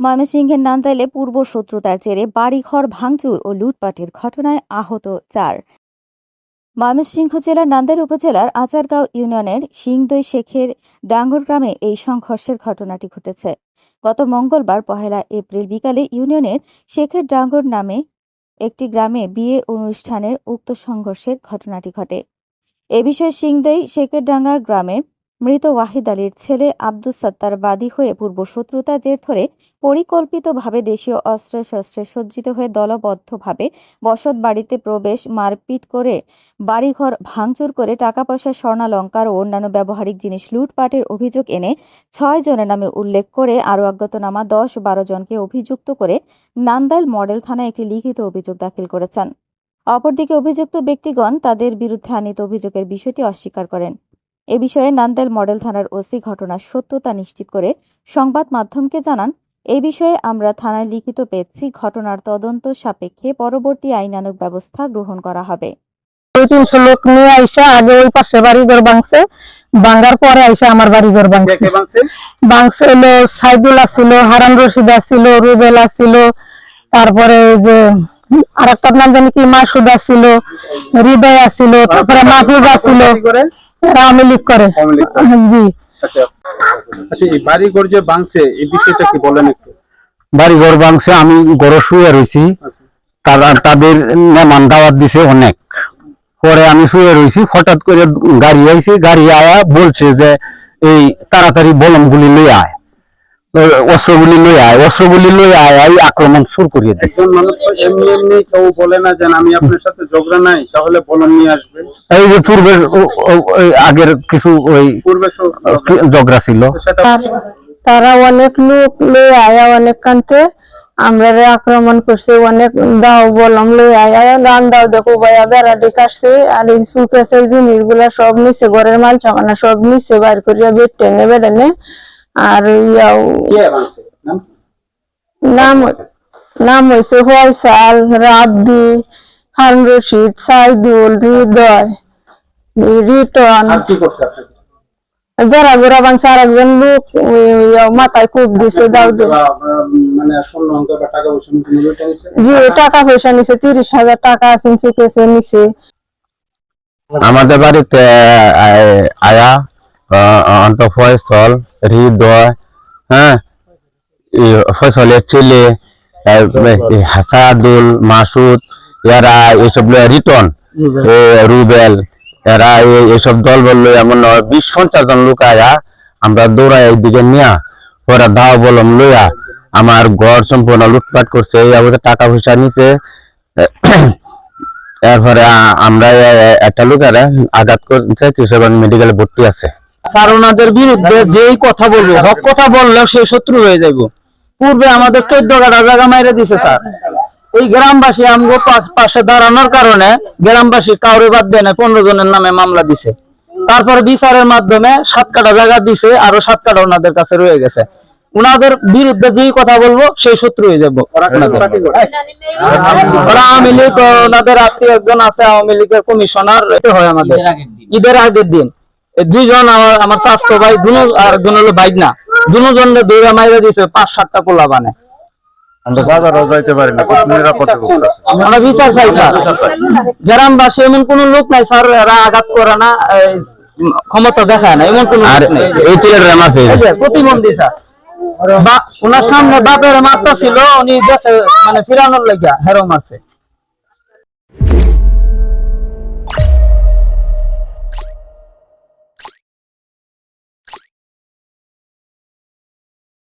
ময়মনসিংহের নান্দাইলে পূর্ব শত্রুতার জেরে বাড়িঘর ভাঙচুর ও লুটপাটের ঘটনায় আহত চার। ময়মনসিংহ জেলার নান্দাইল উপজেলার আচারগাঁও ইউনিয়নের সিংদই শেখের ডাঙ্গর গ্রামে এই সংঘর্ষের ঘটনাটি ঘটেছে। গত মঙ্গলবার পহেলা এপ্রিল বিকালে ইউনিয়নের শেখের ডাঙ্গর নামে একটি গ্রামে বিয়ে অনুষ্ঠানের উক্ত সংঘর্ষের ঘটনাটি ঘটে। এ বিষয়ে সিংদই শেখেরডাঙ্গার গ্রামে মৃত ওয়াহিদ আলীর ছেলে আব্দুস সাত্তার বাদী হয়ে পূর্ব শত্রুতা জের ধরে পরিকল্পিতভাবে দেশীয় অস্ত্র শস্ত্রে সজ্জিত হয়ে দলবদ্ধভাবে বসত বাড়িতে প্রবেশ, মারপিট করে বাড়িঘর ভাঙচুর করে টাকা পয়সা স্বর্ণালঙ্কার ও অন্যান্য ব্যবহারিক জিনিস লুটপাটের অভিযোগ এনে ছয় জনের নামে উল্লেখ করে আরও অজ্ঞাতনামা দশ বারো জনকে অভিযুক্ত করে নান্দাইল মডেল থানায় একটি লিখিত অভিযোগ দাখিল করেছেন। অপরদিকে অভিযুক্ত ব্যক্তিগণ তাদের বিরুদ্ধে আনিত অভিযোগের বিষয়টি অস্বীকার করেন। এ বিষয়ে নান্দেল মডেল থানার ওসি ঘটনার সত্যতা নিশ্চিত করে সংবাদ মাধ্যমকে জানান এই বিষয়ে আমরা থানায় লিখিত পেয়েছি ঘটনার তদন্ত সাপেক্ষে পরবর্তী আইনানুগ ব্যবস্থা গ্রহণ করা হবে। দুই তিনশো লোক নিয়ে আইসা আগে ওই পাশে বাড়ি ঘর ভাঙছে ভাঙার পরে আইসা আমার বাড়ি ঘর ভাঙছে। ভাঙছে? হলো সাইদুল হারান রশিদ আসিল রুবেল আসিল তারপরে ওই যে আরেকটার নাম জানি কি মাসুদ আসিল হৃদয় আসিল তারপরে এরা আওয়ামী লীগ করে। জি। আচ্ছা। আচ্ছা এই বাড়ি ঘর যে ভাঙছে এই বিষয়টা কি বলেন একটু? বাড়ি ঘর ভাঙছে আমি গড় শুয়ে রয়েছি তারা তাদের মেহমান দাওয়াত দিছে অনেক। পরে আমি শুয়ে রয়েছি হঠাৎ করে গাড়ি আইছে গাড়ি আয়া বলছে যে এই তাড়াতাড়ি বলমগুলি লই আয়। অস্ত্রগুলি লই আয় অস্ত্রগুলি লই আয় এই আক্রমণ শুরু করিয়ে দেয় একজন মানুষ তো এমনি এমনি কেউ বলে না যে আমি আপনার সাথে ঝগড়া নাই তাহলে বলন নিয়ে আসবেন। এই যে পূর্বের আগের কিছু ওই পূর্বে ঝগড়া ছিল? তারা অনেক লোক লয়ে আয়া অনেক কান্তে। আমরা আক্রমণ করছে অনেক দাও বললাম লয়ে আয়া গান দাও দেখো ভাইয়া বেড়াটি কাটছে আর এই সুকেছে জিনিসগুলা সব নিচে ঘরের মাল চামানা সব নিচে বাইর করিয়া বেড টেনে বেড়েনে আর ইয়াও নাম? নাম নাম হয়েছে হোয়াইসাল রাব্বি হারুন রশিদ সাইদুল হৃদয় রিটন। বেড়া বেড়া বাংছে আর একজন লোক মাথায় কূপ দিছে উম, মানে জি টাকা পয়সা নিছে তিরিশ হাজার টাকা আছে নিছে। আমাদের বাড়িতে আয়া ফয়সল হৃদয় হ্যাঁ ফয়সলের ছেলে হাসাদুল মাসুদ এরা এইসব রিটন রুবেল। এরা এইসব দল বলল এমন বিশ পঞ্চাশ জন লোক আয়া আমরা দৌড়াই এইদিকে নিয়া ওরা দাও বলম লইয়া আমার ঘর সম্পূর্ণ লুটপাট করছে এই আমাদের টাকা পয়সা নিতে এরপরে আমরা একটা লোকের আঘাত করছে কিশোরগঞ্জ মেডিকেলে ভর্তি আছে। স্যার ওনাদের বিরুদ্ধে যেই কথা বলব হক কথা বললেও সে শত্রু হয়ে যাইব। পূর্বে আমাদের চোদ্দ কাটা জায়গা মাইরে দিছে স্যার। এই গ্রামবাসী আমগো পাশে দাঁড়ানোর কারণে গ্রামবাসী কাউরে বাদ দেয় না পনেরো জনের নামে মামলা দিছে। তারপরে বিচারের মাধ্যমে সাত কাটা জায়গা দিছে আরও সাত কাটা ওনাদের কাছে রয়ে গেছে। উনাদের বিরুদ্ধে যেই কথা বলব সেই শত্রু হয়ে যাব ওরা আওয়ামী লীগ ওনাদের আত্মীয় একজন আছে আওয়ামী লীগের কমিশনার হয় আমাদের। ঈদের আগের দিন। দুইজন আমার আমার স্বাস্থ্য ভাই দুনো আর একজন হলো বাইক না। দুজন দৌড়া মাইরা দিছে পাঁচ সাতটা পোলা বানে। আমরা বাজারও যাইতে পারি না নিরাপত্তা আমরা বিচার চাই স্যার। গ্রামবাসী এমন কোন লোক নাই স্যার এরা আঘাত করে না ক্ষমতা দেখায় না এমন কোন আর লোক নেই। এই আছে। প্রতিবন্ধী স্যার। বা- ওনার সামনে বাপের মাত্রা ছিল উনি দেশে মানে ফিরানোর লাগিয়া হেরো মারছে